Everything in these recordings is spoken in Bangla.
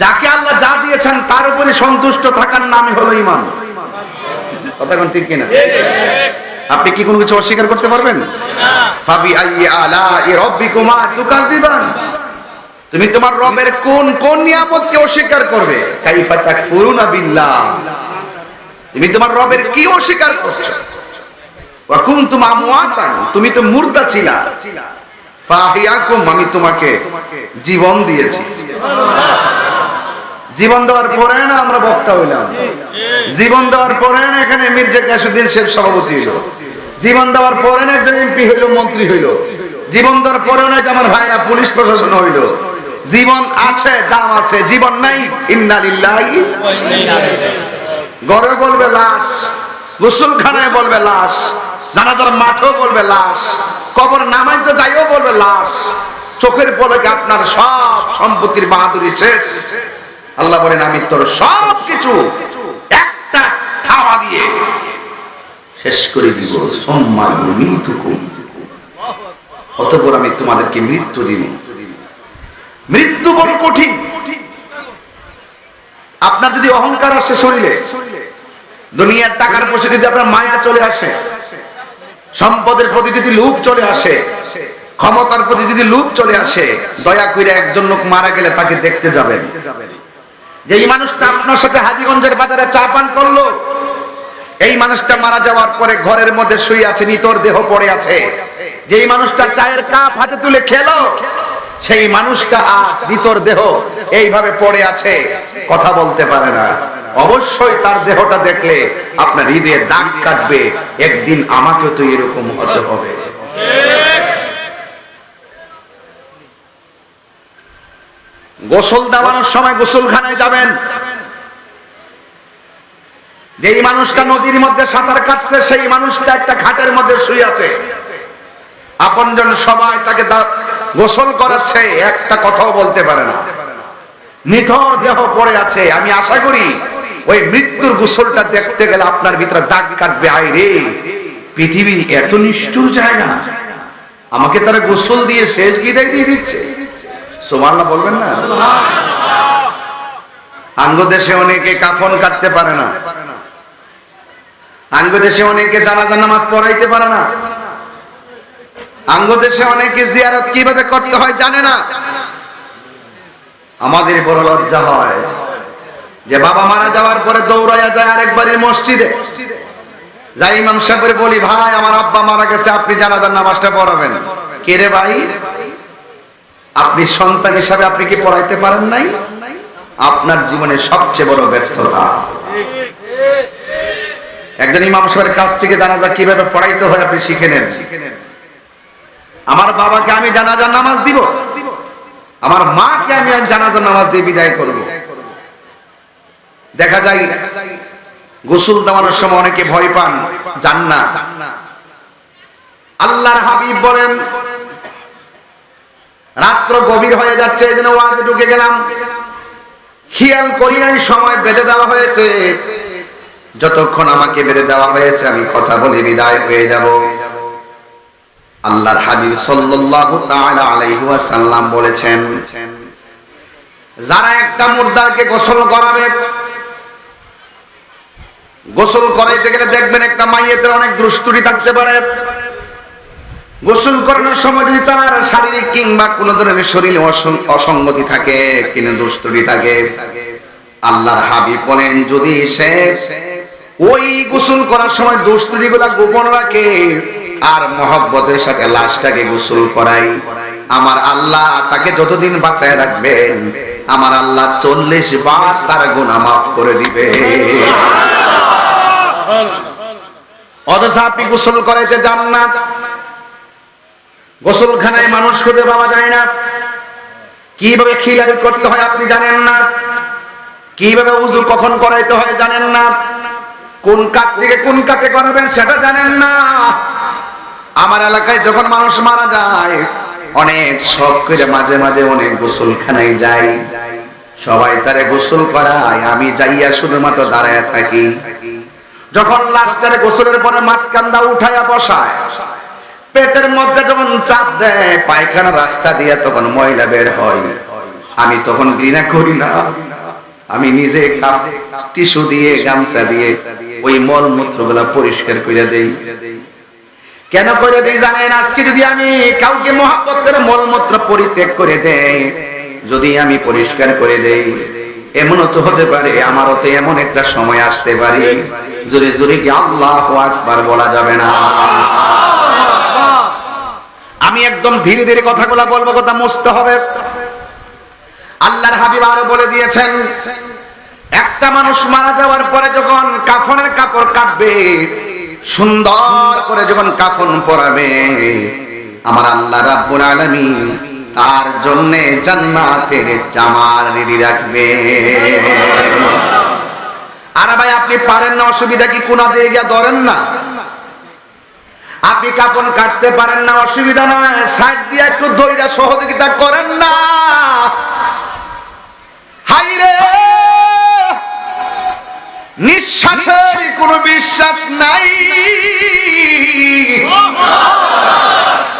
যাকে আল্লাহ যা দিয়েছেন, তার উপরে সন্তুষ্ট থাকার নামই হলো ইমান কথা ঠিক কিনা? আপনি কি কোনো কিছু অস্বীকার করতে পারবেন? তুমি তোমার রবের কোন কোন নিয়ামতকে অস্বীকার করবে? তুমি তোমার রবের কি অস্বীকার করছ? তুমি তো মুর্দা ছিলা। ফাহিয়াকুম, আমি তোমাকে জীবন দিয়েছি। জীবন দেওয়ার পরে না আমরা বক্তা হইলাম। জীবন দেওয়ার পরে না এখানে মির্জা কাসুদ্দিন শেখ সভাপতি হইল। জীবন দেওয়ার পরে না একজন এমপি হইল, মন্ত্রী হইল। জীবন দেওয়ার পরে না আমার ভাইরা পুলিশ প্রশাসন হইল। জীবন আছে, দাম আছে, জীবন নাই। ইন্নালিল্লাহি ঘরে বলবে লাশ, গোসলখানায় বলবে লাশ, জানাজার মাঠেও বলবে লাশ, কবর নামাই তো যাইও বলবে লাশ। চোখের পলকে আপনার সব সম্পত্তির বাহাদুরি শেষ। আল্লাহ বলেন, আমি তোর সব কিছু একটা থাবা দিয়ে শেষ করে দিব। সম্মান মৃত্যুকু অতপর আমি তোমাদেরকে মৃত্যু দিব। মৃত্যু বড় কঠিন। আপনার যদি অহংকার আসে শরীরে, দুনিয়ার টাকার পয়সা যদি আপনার মায়া চলে আসে, সম্পদের প্রতি যদি লোভ চলে আসে, ক্ষমতার প্রতি যদি লোভ চলে আসে, দয়া করে একজন লোক মারা গেলে তাকে দেখতে যাবেন। যে এই মানুষটা আপনার সাথে হাজিগঞ্জের বাজারে চা পান করল, এই মানুষটা মারা যাওয়ার পরে ঘরের মধ্যে শুয়ে আছে, নিতর দেহ পড়ে আছে। যেই মানুষটা চায়ের কাপ হাতে তুলে খেলো, সেই মানুষটা আজ নিতর দেহ এইভাবে পড়ে আছে। কথা বলতে পারে না। অবশ্যই তার দেহটা দেখলে আপনার হৃদয়ে দাগ কাটবে, একদিন আমাকেও তো এরকম হতে হবে। গোসল দেওয়ানোর সময় গোসলখানায় যাবেন। যেই মানুষটা নদীর মধ্যে সাঁতার কাটছে, সেই মানুষটা একটা ঘাটের মধ্যে শুয়ে আছে। আপনজন সবাই তাকে গোসল করাচ্ছে, একটা কথাও বলতে পারে না। নিথর দেহ পড়ে আছে, আমি আশা করি ওই মৃত্যুর গোসলটা দেখতে গেলে আপনার ভিতরে দাগ কাটবে। আয় রে পৃথিবী এত নিষ্ঠুর জায়গা। আমাকে তারা গোসল দিয়ে শেষ বিদায় দিয়ে দিচ্ছে। সোমাল্লা বলবেন না? আঙ্গ দেশে অনেকে কাফন কাটতে পারে না। আঙ্গ দেশে অনেকে জানাজার নামাজ পড়াইতে পারে না। আঙ্গ দেশে অনেকে জিয়ারত কীভাবে করতে হয় জানে না। আমাদের বড় লজ্জা হয় যে বাবা মারা যাওয়ার পরে দৌড়াইয়া যায় আরেকবারের মসজিদে। যাই ইমাম সাহেবের বলি, ভাই, আমার আব্বা মারা গেছে, আপনি জানাজার নামাজটা পড়াবেন। কে রে ভাই? আপনি সন্তান হিসাবে আপনি কি পড়াইতে পারেন নাই? আপনার জীবনের সবচেয়ে বড় ব্যর্থতা। একজন ইমাম সাহেবের কাছ থেকে জানাজা কীভাবে পড়াইতে হয় আপনি শিখে নেন। আমার বাবাকে আমি জানাজার নামাজ দিব। আমার মাকে আমি জানাজার নামাজ দিয়ে বিদায় করব। দেখা যায়, গোসল দেওয়ানোর সময় অনেকে ভয় পান, জান আল্লাহর হাবিব বলেন রাত্র গভীর হয়ে যাচ্ছে, এই জন্য ওয়াজে ঢুকে গেলাম। খেয়াল করি নাই, সময় বেঁধে দেওয়া হয়েছে। যতক্ষণ আমাকে বেঁধে দেওয়া হয়েছে, আমি কথা বলে বিদায় হয়ে যাব। আল্লাহর হাবিব সাল্লাল্লাহু তাআলা আলাইহি ওয়াসাল্লাম বলেছেন, যারা একটা মুর্দাকে গোসল করাবে, গোসল করাইতে গেলে দেখবেন একটা মাইয়েতের অনেক দুষ্টুরি থাকতে পারে। গোসল করানোর সময় যদি তার শারীরিক কিংবা কোন ধরনের শরীরে অসং- অসঙ্গতি থাকে, কিনা দুষ্টুরি থাকে, আল্লাহর হাবিব বলেন, যদি সে ওই গোসল করার সময় দুষ্টুরি গুলা গোপন রাখে আর মহব্বতের সাথে লাশটাকে গোসল করাই আমার আল্লাহ তাকে যতদিন বাঁচায় রাখবেন, আমার আল্লাহ চল্লিশ বার তার গুণা মাফ করে দিবে। অথচ আপনি গোসল যান না গোসলখানায় মানুষ খুঁজে পাওয়া যায় না। কীভাবে খিলাফি করতে হয় আপনি জানেন না। কীভাবে উজু কখন করাইতে হয় জানেন না। কোন কাক থেকে কোন কাকে করাবেন সেটা জানেন না। আমার এলাকায় যখন মানুষ মারা যায়, অনেক শখ করে মাঝে মাঝে অনেক গোসলখানায় যাই। সবাই তারে গোসল করায়, আমি যাইয়া শুধুমাত্র দাঁড়ায় থাকি। যখন লাস্টারে গোসলের পরে মাঝকান্দা উঠাইয়া বসায় পেটের মধ্যে যখন চাপ দেয়, পায়খানা রাস্তা দিয়ে তখন ময়লা বের হয়। আমি তখন ঘৃণা করি না। আমি নিজে টিস্যু দিয়ে, গামছা দিয়ে ওই মল মূত্রগুলা পরিষ্কার করে দেই। কেন করে দেই জানেন? আজকে যদি আমি কাউকে মহাব্বত করে মলমূত্র পরিত্যাগ করে দেই, যদি আমি পরিষ্কার করে দেই, এমনও তো হতে পারে, আমারও তো এমন একটা সময় আসতে পারে। জোরে জোরে কি আল্লাহ আকবার বলা যাবে না? আমি একদম ধীরে ধীরে কথাগুলা বলব, কথা মুছতে হবে। আল্লাহর হাবিব আরও বলে দিয়েছেন, একটা মানুষ মারা যাওয়ার পরে যখন কাফনের কাপড় কাটবে, সুন্দর করে যখন কাফন পরাবে, আমার আল্লাহ রাব্বুল আলামিন তার জন্য জান্নাতের জামার রেডি রাখবে। আর ভাই, আপনি পারেন না, অসুবিধা কি? কোনা দিয়ে গিয়া ধরেন না। আপনি কাপন কাটতে পারেন না, অসুবিধা নয়। সাইড দিয়ে একটু দইরা সহযোগিতা করেন না। হাইরে নিঃশ্বাসের কোনো বিশ্বাস নাই।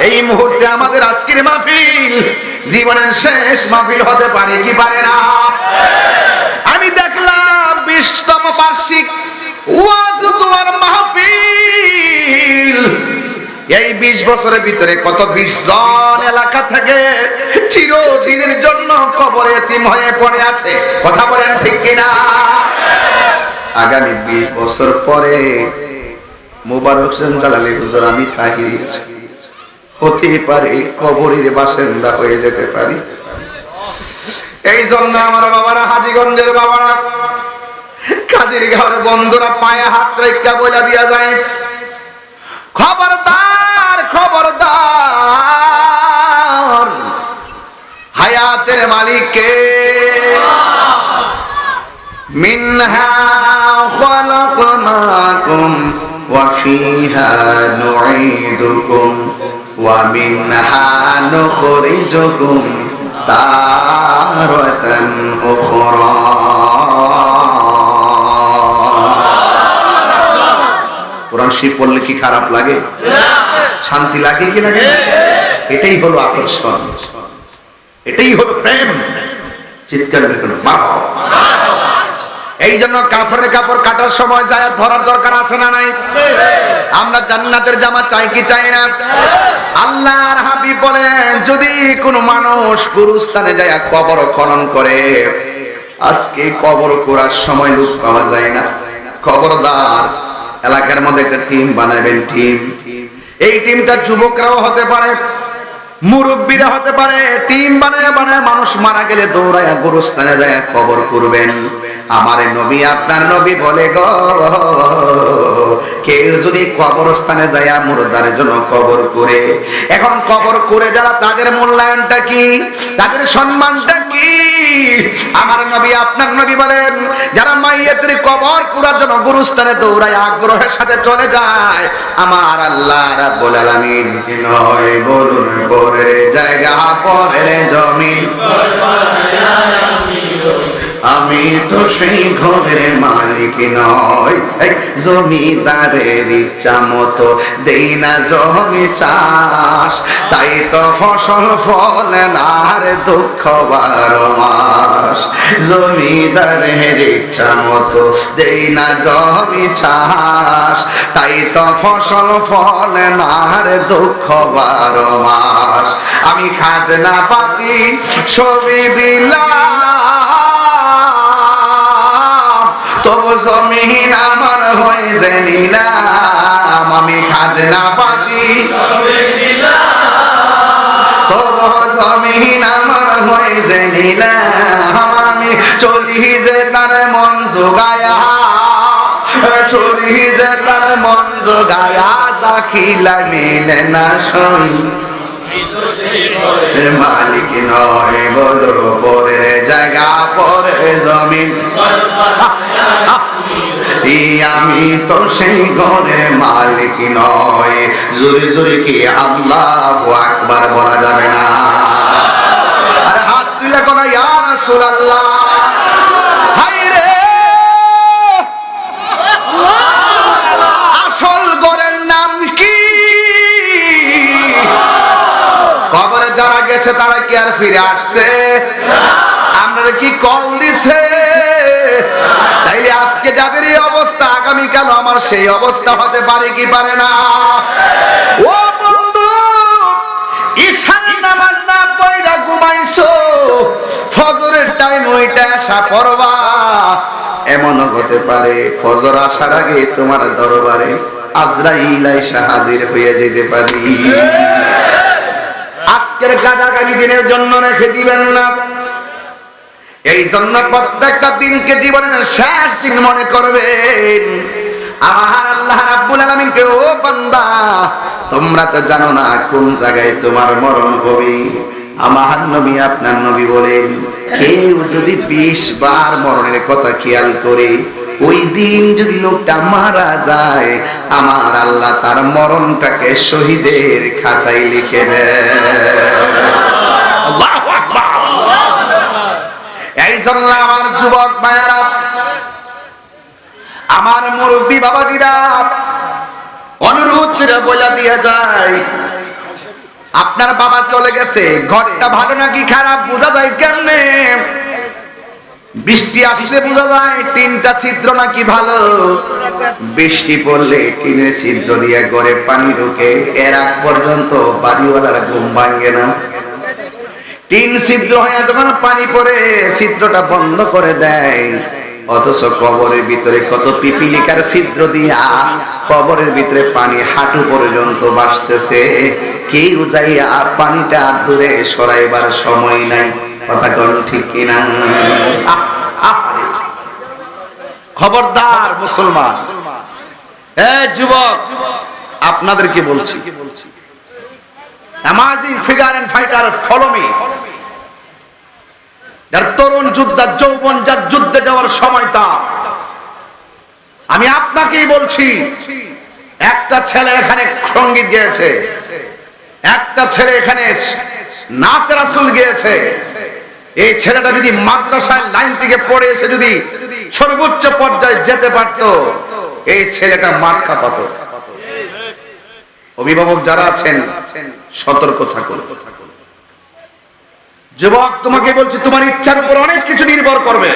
এই মুহূর্তে আমাদের আজকের মাহফিল, জীবনের শেষ মাহফিল হতে পারে কি পারে না? আমি দেখলাম বিশতম বার্ষিক ওয়াজ মাহফিল। এই বিশ বছরের ভিতরে কত বিশ জন এলাকা থেকে চিরদিনের জন্য খবর এতিম হয়ে পড়ে আছে। কথা বলেন ঠিক কিনা? আগামী বিশ বছর পরে মুবারক হোসেন জালালি হুজুর, আমি তাহির। হতে পারে কবরের বাসিন্দা হয়ে যেতে পারি। এই জন্য আমার বাবারা, হাজিগঞ্জের বাবারা, কাজের ঘর বন্ধুরা, পায়ে হাত রেখা বইলা দিয়া যায় খবরদার খবরদার। হায়াতের মালিককে। মিনহা কোরআন শরীফ পড়লে কি খারাপ লাগে? শান্তি লাগে কি লাগে? এটাই হলো আকর্ষণ। এটাই হলো প্রেম। চিৎকার এই জন্য কাফরের কাপড় কাটার সময় যায়, ধরার দরকার আছে না নাই? আমরা জান্নাতের জামা চাই কি চাই না? আল্লাহর হাবি বলেন, যদি কোনো মানুষ গুরুস্থানে যায়, কবর খনন করে, আজকে কবর করার সময় লোক পাওয়া যায় না। খবরদার এলাকার মধ্যে একটা টিম বানাবেন টিম এই টিমটা যুবকরাও হতে পারে, মুরব্বীরা হতে পারে টিম বানায় বানায় মানুষ মারা গেলে দৌড়ায় গোরস্থানে যায় খবর করবেন। আমার নবী আপনার নবী বলে গো। কেউ যদি কবরস্থানে যায় মুরদারের জন্য কবর করে, এখন কবর করে যারা তাদের মূল্যায়নটা কি? তাদের সম্মানটা কি? আমার নবী আপনার নবী বলেন, যারা মাইয়াতের কবর করার জন্য গুরুস্থানে দৌড়ায় আগ্রহের সাথে চলে যায়, আমার আল্লাহ রাব্বুল আলামিন নয় বলুন, পরের জায়গা, পরের জমিন। আমি তো সেই ঘরের মালিক নয় জমিদারের ইচ্ছা মতো দেই না জমি চাষ। তাই তো ফসল ফলে আর দুঃখ বারো মাস। জমিদারের ইচ্ছা মতো দেই না জমি চাষ। তাই তো ফসল ফলে আর দুঃখ বারো মাস। আমি খাজনা পাতি ছবি দিলাম। তবু জমিন আমার হয়ে যে নিলাম, আমি খাজনা পাতি তবু জমিন আমার হয়ে যে নিলাম, আমি চলি যে তার মন জোগায়া। চলি যে তার মন জোগায়া, দাখিলা মিলে না সই। মালিক নয় বলো পরের জায়গা পরে জমিন। আমি তো সেই ঘরের মালিক নয়। জোরে জোরে কি আল্লাহ আকবার বলা যাবে না? আর হাত তুলে কোনো ইয়ার রাসূলুল্লাহ। গেছে, তারা কি আর ফিরে আসছে? আপনারা কি কল দিছে? তাইলে আজকে যাদের এই অবস্থা, আগামীকাল আমার সেই অবস্থা হতে পারে কি পারে না? ও বন্ধু, ঈশান নামাজ না পয়রা ঘুমাইছো? ফজরের টাইম ওইটা আসা পড়বা। এমনও হতে পারে, ফজর আসার আগে তোমার দরবারে আজরাইল আইসা হাজির হয়ে যেতে পারি। আজকের গাদাগাদি দিনের জন্য রেখে দিবেন না। এই জন্য প্রত্যেকটা দিনকে জীবনের শেষ দিন মনে করবেন। আমার আল্লাহ রাব্বুল আলামিনকে ও বান্দা, তোমরা তো জানো না কোন জায়গায় তোমার মরণ হবে। আমার নবী আপনার নবী বলেন, কেউ যদি বিশ বার মরণের কথা খেয়াল করে ওই দিন যদি লোকটা মারা যায়, আমার আল্লাহ তার মরণটাকে শহীদের খাতায় লিখে এই আমার যুবক ভাইয়ারা, আমার মুরব্বী বাবাটিরা অনুরোধ করে বলে দিয়ে যায়, আপনার বাবা চলে গেছে, ঘরটা ভালো নাকি খারাপ, বোঝা যায় কেমনে? বৃষ্টি আসলে বোঝা যায় টিনটা ছিদ্র নাকি ভালো। বৃষ্টি পড়লে টিনের ছিদ্র দিয়ে গড়ে পানি ঢুকে। এর আগ পর্যন্ত বাড়িওয়ালার ঘুম ভাঙ্গে না। টিন ছিদ্র হয়ে যখন পানি পড়ে, ছিদ্রটা বন্ধ করে দেয়। অথচ কবরের ভিতরে কত পিপিলিকার ছিদ্র দিয়া কবরের ভিতরে পানি হাঁটু পর্যন্ত বাসতেছে কেউ যাইয়া পানিটা দূরে সরাইবার সময় নাই। কথা কোন ঠিক কিনা। খবরদার মুসলমান। যুবক, আপনাদেরকে বলছি amazing figure fighter follow me যার তরুণ যোদ্ধা যৌবন, যার যুদ্ধে যাওয়ার সময় তা আমি আপনাকেই বলছি, একটা ছেলে এখানে সংগীত গেয়েছে, একটা ছেলে এখানে নাচ রাসুল গিয়েছে। এই ছেলেটা যদি মাদ্রাসায় লাইন থেকে পড়ে এসে যদি সর্বোচ্চ পর্যায়ে যেতে পারতো, এই ছেলেটা মাঠটা পাত অভিভাবক যারা আছেন, সতর্ক থাকুন। যুবক, তোমাকে বলছি, তোমার ইচ্ছার উপর অনেক কিছু নির্ভর করবে।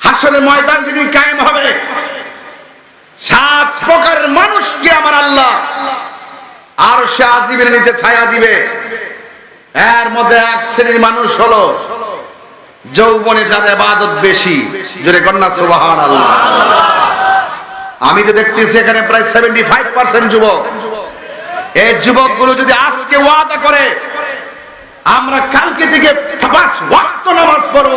হাসলে ময়দান যদি কায়েম হবে, সাত প্রকারের মানুষকে আমার আল্লাহ আর সে আজিবের নিচে ছায়া দিবে। এর মধ্যে এক শ্রেণির মানুষ হলো যৌবনে যার আবাদত বেশি। জোরে কন্যা আল্লাহ আমি তো দেখতেছি এখানে প্রায় সেভেন্টি ফাইভ পার্সেন্ট যুবক। এই যুবকগুলো যদি আজকে ওয়াদা করে, আমরা কালকে থেকে নামাজ পড়ব।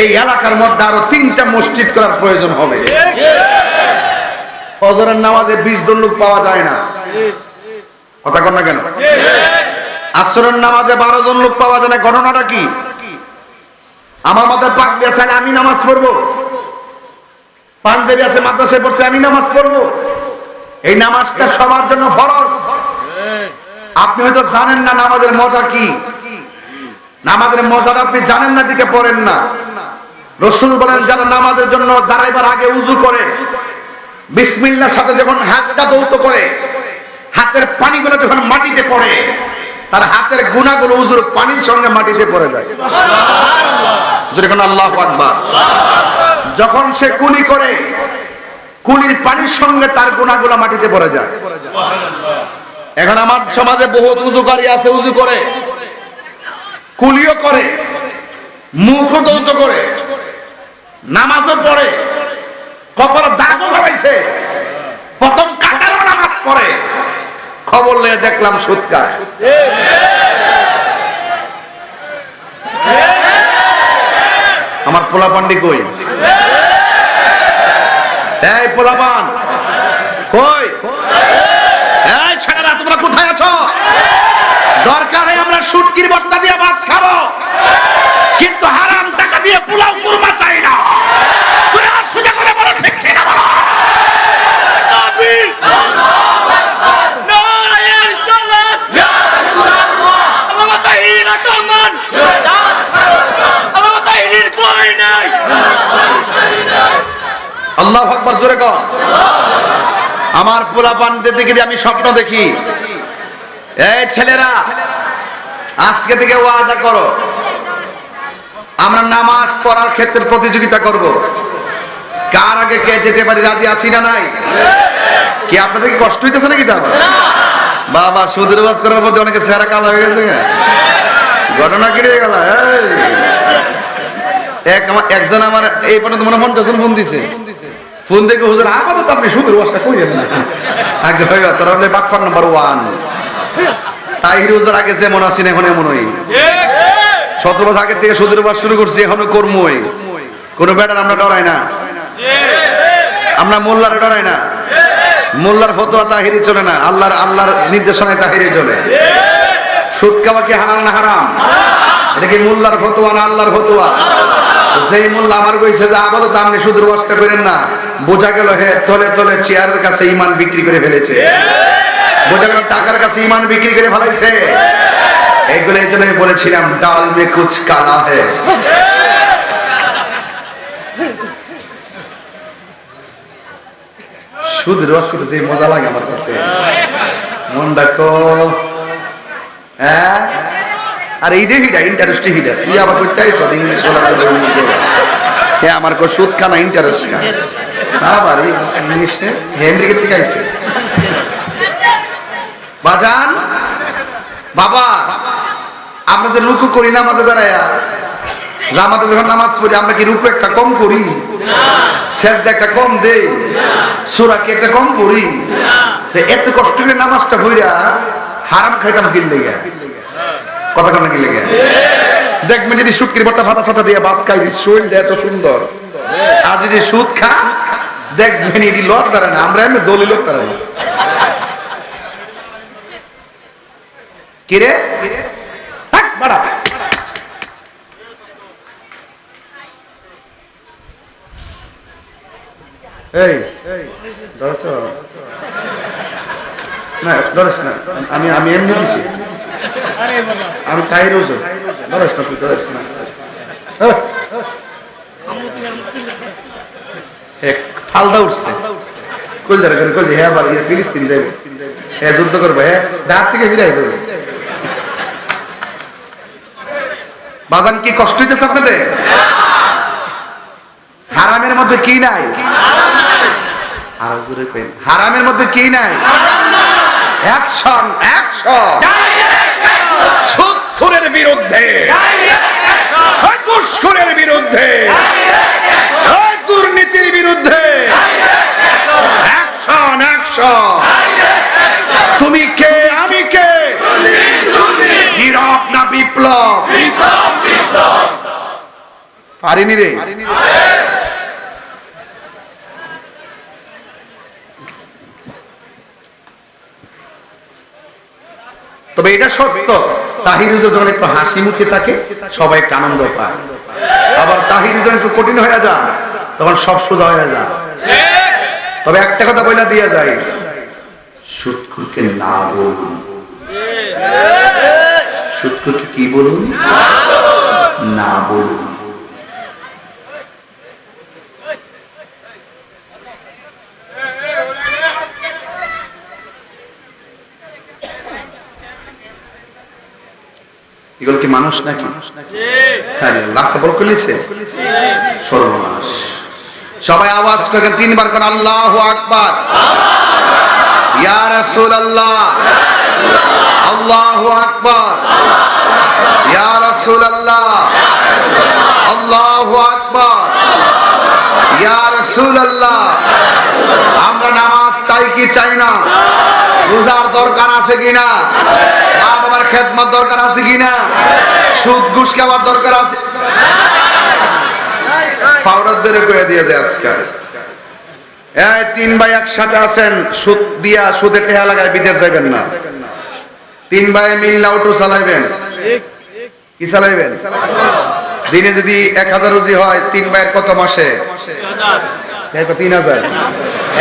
এই এলাকার মধ্যে আরও তিনটা মসজিদ করার প্রয়োজন হবে। ফজরের নামাজে বিশ জন লোক পাওয়া যায় না। কথা কর না কেন? আসরের নামাজে বারো জন লোক পাওয়া যায় না, ঘটনাটা কি? আমার মতে পাগড়ি আছে, আমি নামাজ পড়ব। পাঞ্জাবি আছে, মাদ্রাসায় পড়ছে, আমি নামাজ পড়ব। এই নামাজটা সবার জন্য ফরজ। আপনি হয়তো জানেন না নামাজের মজা কি। নামাজের মজাটা আপনি জানেন না দিকে পড়েন না। রসুল বলেন, যারা নামাজের জন্য দাঁড়াইবার আগে উজু করে, বিসমিল্লার সাথে যখন হাতটা দৌত করে, হাতের পানিগুলো যখন মাটিতে পড়ে, তার হাতের গুণাগুলো উজুর পানির সঙ্গে মাটিতে পড়ে যায়। যেরকম আল্লাহ যখন সে কুলি করে কুলির পানির সঙ্গে তার গুণাগুলো মাটিতে পড়ে যায়। এখন আমার সমাজে বহুত উজুকারী আছে উজু করে। কুলিও করে মুখ দৌত করে নামাজও পড়ে কপাল দাগও হয়েছে প্রথম কাটারও নামাজ পড়ে। খবর নিয়ে দেখলাম সুৎকার। আমার পোলা পান্ডি কই? এই পোলাপান। কই? এই ছেলেরা, তোমরা কোথায় আছো? দরকার আমরা শুটকির বস্তা দিয়ে ভাত খাব। কিন্তু হারাম টাকা দিয়ে পোলাও কুরমা চাই না। সোজা করে বলো ঠিক কিনা বলো নারায়ণ সালাত আল্লাহ তাহির আকামান আল্লাহ তাহির ভয় নাই আল্লাহ আকবার, জোরে কর আমার পোলা দিকে দিয়ে আমি স্বপ্ন দেখি। এই ছেলেরা, আজকে থেকে ওয়াদা করো। আমরা নামাজ পড়ার ক্ষেত্রে প্রতিযোগিতা করব। কার আগে কে যেতে পারি, রাজি আছি না নাই? কি আপনাদের কষ্ট হইতেছে নাকি তা? বাবা, সুদের বাস করার মধ্যে অনেকে সেরা কালো হয়ে গেছে। ঘটনা কি গেল? এক একজন আমার এই পর্যন্ত মনে মন যখন ফোন দিছে। ফোন দেখে হুজুর আপাতত আপনি সুদের বাসটা করিয়েন না আগে হয় তারা হলে বাক্পার নাম্বার ওয়ান। তাহির হুজুর আগে যেমন আছেন, এখন এমনই সতেরো বছর আগের থেকে সুদের বাস শুরু করছি, এখনও কর্মই। কোনো ব্যাটার আমরা ডরাই না। আমরা মোল্লারে ডরাই না। মোল্লার ফতোয়া তাহিরি চলে না, আল্লাহর আল্লাহর নির্দেশনায় তাহিরি চলে। সুদ খাওয়া কি হালাল না হারাম? এটা কি মোল্লার ফতোয়া না আল্লাহর ফতোয়া? যেই মোল্লা আমার কইছে যে আপাতত আপনি সুদের বাসটা করেন না বোঝা গেল, হে তলে তলে চেয়ারের কাছে ইমান বিক্রি করে ফেলেছে। বোঝা গেল, টাকার কাছে ইমান বিক্রি করে ফেলাইছে। এইগুলো এই জন্য বলেছিলাম, ডাল মে কুচ কালা হে। সুদ রস করতে যে মজা লাগে আমার কাছে। মন ডাকো হ্যাঁ? আর এই যে হিডা, ইন্টারেস্ট হিডা, তুই আবার করতে আইছ ইংলিশ বলা হ্যাঁ আমার কো সুদ খানা ইন্টারেস্ট না আবার ইংলিশ হেনরিকে থেকে আইছে? বাজান বাবা আপনাদের রুকু করি না মাঝে দাঁড়ায়া। জামাতে যখন নামাজ পড়ি আমরা কি রুকু একটা কম করি? সেজদা একটা কম দেই? সূরা কি একটা কম করি? তো এত কষ্ট করে নামাজটা হইরা হারাম খাইতাম কি লেগে কথা কেন কি লেগে দেখবেন যদি শুক্রির বট্টা ফাতা সাথা দিয়ে ভাত খাই, শরীরটা এত সুন্দর। আর যদি সুদ খা, দেখবেন এটি লট দাঁড়ায় না, আমরা এমনি দলি লোক দাঁড়ায় না। কিরে না আমি আমি এমনি দিছি। আমি তাই রোজ। ধরস না তুই ধরস না হ্যাঁ। এক ফালদা উঠছে। কল ধরে করে কল হ্যাঁ বাড়ি ফিলিস্তিন যাইব। হ্যাঁ যুদ্ধ করব হ্যাঁ ডাক থেকে ফিরাই দেবো। বাজান কি কষ্ট হইতেছে আপনাদের? হারামের মধ্যে কি নাই? আরও জোরে হারামের মধ্যে কি নাই? Action action. সুদখোরের বিরুদ্ধে। ঘুষখোরের বিরুদ্ধে। দুর্নীতির বিরুদ্ধে। অ্যাকশন অ্যাকশন তুমি কে? আমি কে? নীরব না বিপ্লব? পারিনি রে। তবে এটা সত্য। তাহিরুজ যখন একটু হাসি মুখে থাকে, সবাই একটু আনন্দ পায়। আবার তাহির যখন একটু কঠিন হয়ে যান তখন সব সোজা হয়ে যায়। তবে একটা কথা বলে দিয়ে যায় সুৎকুরকে না বলুন। সুৎকুরকে কি বলুন? না বলুন। এগুলো কি মানুষ নাকি? হ্যাঁ রাস্তা বল খুলেছে? সর্বনাশ। সবাই আওয়াজ করে তিনবার করে আল্লাহ আকবার। ইয়া রাসূলুল্লাহ। আল্লাহু আকবার। আল্লাহু আকবার। রাসূলুল্লাহ। আমরা নামাজ চাই কি চাই না? রোজার দরকার আছে কিনা মা বাবার খেদমত দরকার আছে কিনা সুদ ঘুষ খাওয়ার দরকার আছে? পাউডার ধরে কয়ে দিয়ে আজকাল। এই তিন ভাই একসাথে আছেন, সুদ দিয়া সুদে টেহা লাগায় বিদেশ যাইবেন না। তিন ভাই মিল্লা অটো চালাইবেন। কি চালাইবেন? দিনে যদি এক হাজার রুজি হয়, তিন ভাইয়ের কত মাসে? তিন হাজার।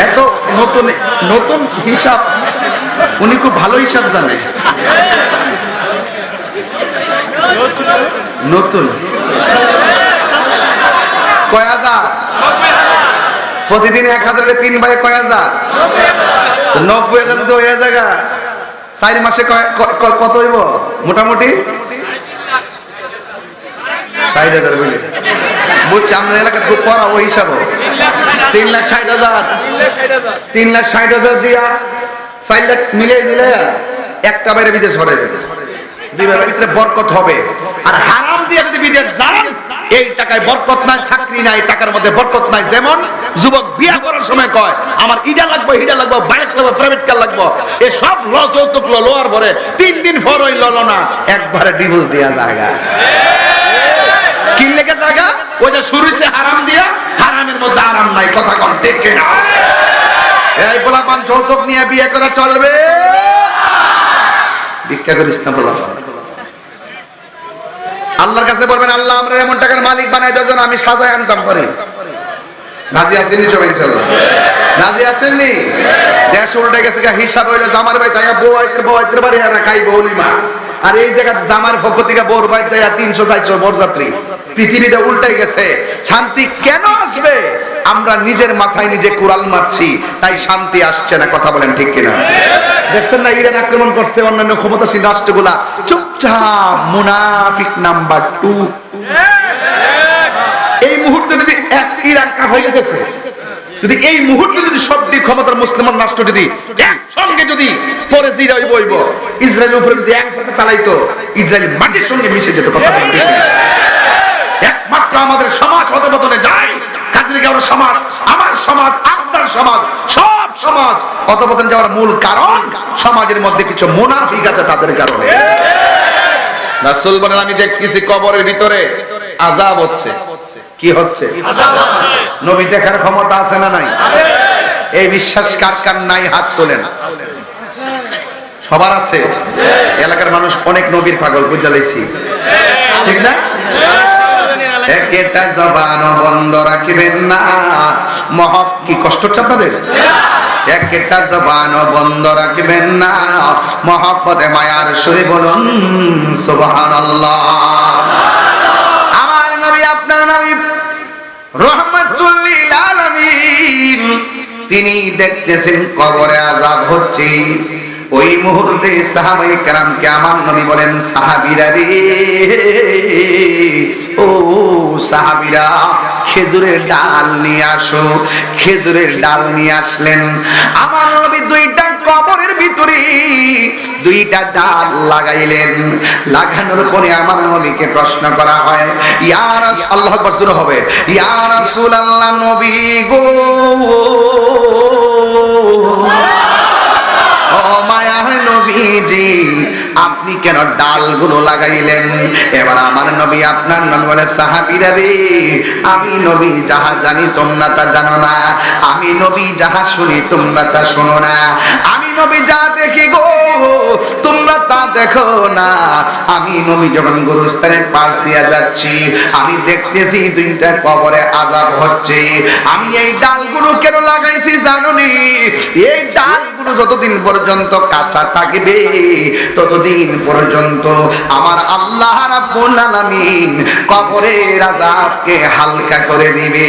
এত নতুন নতুন হিসাব উনি খুব ভালো হিসাব জানে। নতুন। কয় হাজার? প্রতিদিন এক হাজারে তিন ভাই কয় হাজার? নব্বই হাজার যদি হয়ে চার মাসে কত হইব? মোটামুটি? ষাট হাজার বলে বুঝছি আমরা এলাকা খুব পড়া ওই হিসাবে। তিন লাখ ষাট হাজার। তিন লাখ ষাট হাজার দিয়া চার লাখ মিলিয়ে দিলে একটা বাইরে বিদেশ হবে দুই ভিতরে বরকত হবে। আর হারাম দিয়ে যদি বিদেশ যান, এই টাকায় বরকত নাই, চাকরি নাই টাকার মধ্যে বরকত নাই। যেমন যুবক বিয়া করার সময় কয়, আমার লাগবে লাগবে বাইক লাগবে প্রাইভেট কার লাগবে? লোয়ার ভরে তিন দিন পর ওই ললো না, একবারে ডিভোর্স দেয়া জায়গা। জায়গা? ওই যে শুরু হারাম দিয়া, হারামের মধ্যে আরাম নাই, কথা কন দেখে না এই পোলাপান যৌতুক নিয়ে বিয়ে করা চলবে। ভিক্ষা করিস না পোলাপান। আল্লাহর কাছে বলবেন, আল্লাহ, আমরা এমন টাকার মালিক বানাই যেন আমি সাজায় আনতাম পারি। নাজি আসেননি সবাই, ইনশাল্লাহ। রাজি আসেননি দেশ উল্টে গেছে হিসাব হইল, জামার ভাই তাই বউ আইতে বউ আইতে বাড়ি হ্যাঁ খাই বউলিমা আর এই জায়গা জামার পক্ষ থেকে বোর ভাই যাই তিনশো, চারশো বরযাত্রী। পৃথিবীটা উল্টে গেছে। শান্তি কেন আসবে? আমরা নিজের মাথায় নিজে কুড়াল মারছি, তাই শান্তি আসছে না, কথা বলেন ঠিক কিনা? দেখছেন না, ইরান আক্রমণ করছে অন্যান্য ক্ষমতাসীন রাষ্ট্রগুলা। চুপচাপ মুনাফিক নাম্বার টু। এই মুহূর্তে যদি এক ইরান কাফাই গেছে যদি এই মুহূর্তে যদি সবটি ক্ষমতার মুসলমান রাষ্ট্র যদি একসঙ্গে যদি পরে জিরাই বইব ইসরায়েল উপরে যদি একসাথে চালাইতো, ইসরায়েল মাটির সঙ্গে মিশে যেত, কথা আমাদের সমাজ অধপতনে যায় কাজে আমি কবরের ভিতরে হচ্ছে। কি হচ্ছে? নবী দেখার ক্ষমতা আছে না নাই? এই বিশ্বাস কার কার নাই হাত তোলেন? সবার আছে। এলাকার মানুষ অনেক নবীর পাগল বুঝালাইছি ঠিক না? একটা জবান বন্ধ রাখিবেন না। মহব কি কষ্ট হচ্ছে আপনাদের? একটা জবান বন্ধ রাখবেন না। মহব্বতে, মায়ার সুরে বলুন, সুবহানাল্লাহ। আমার নবী, আপনার নবী রহমাতুল্লিল আলামিন, তিনি দেখতেছেন কবরে আযাব হচ্ছে। ওই মুহূর্তে সাহাবাই কারামকে আমার নবী বলেন, সাহাবীরা রে, ও সাহাবীরা, খেজুরের ডাল নিয়ে আসো, খেজুরের ডাল নিয়ে আসলেন। আমার নবী দুইটা কবরের ভিতরে দুইটা ডাল লাগাইলেন। লাগানোর পরে আমার নবীকে প্রশ্ন করা হয় ইয়ার আল্লাহ বসুর হবে। ইয়ার আল্লাহ নবী গো। নবীজি, আপনি কেন ডালগুলো লাগাইলেন? এবার আমার নবী আপনার নবী বলে সাহাবি রে আমি নবী যাহা জানি তোমরা তা জানো না, আমি নবী যাহা শুনি তোমরা তা শোনো না, আমি নবী যা দেখি গো, তোমরা তা দেখো না। আমি নবী যখন গুরুস্থানের পাশ দিয়া যাচ্ছি, আমি দেখতেছি দুইটা কবরে আজাব হচ্ছে। আমি এই ডালগুলো কেন লাগাইছি জানুনি? এই ডালগুলো যতদিন পর্যন্ত কাঁচা থাকবে, ততদিন পর্যন্ত আমার আল্লাহ রাব্বুল আলামিন কবরের আযাবকে হালকা করে দিবে।